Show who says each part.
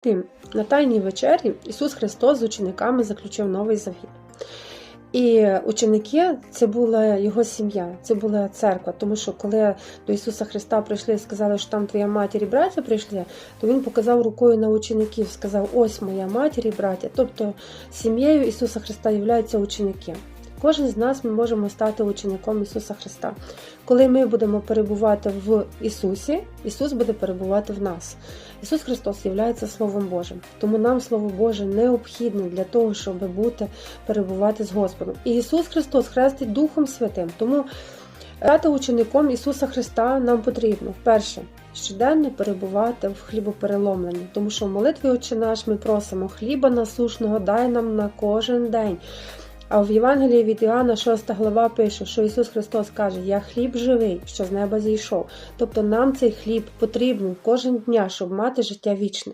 Speaker 1: Тим, на Тайній вечері Ісус Христос з учениками заключив новий завіт. І ученики це була його сім'я, це була церква. Тому що коли до Ісуса Христа прийшли і сказали, що там твоя матір і браття прийшли, то Він показав рукою на учеників, сказав: Ось моя матір і браття. Тобто сім'єю Ісуса Христа являються ученики. Кожен з нас ми можемо стати учеником Ісуса Христа. Коли ми будемо перебувати в Ісусі, Ісус буде перебувати в нас. Ісус Христос є Словом Божим, тому нам Слово Боже необхідне для того, щоб бути перебувати з Господом. І Ісус Христос хрестить Духом Святим. Тому стати учеником Ісуса Христа нам потрібно перше. Щоденно перебувати в хлібопереломленні, тому що в молитві Отче наш ми просимо хліба насушного дай нам на кожен день. А в Євангелії від Іоанна 6 глава пише, що Ісус Христос каже: Я хліб живий, що з неба зійшов. Тобто нам цей хліб потрібен кожен дня, щоб мати життя вічне.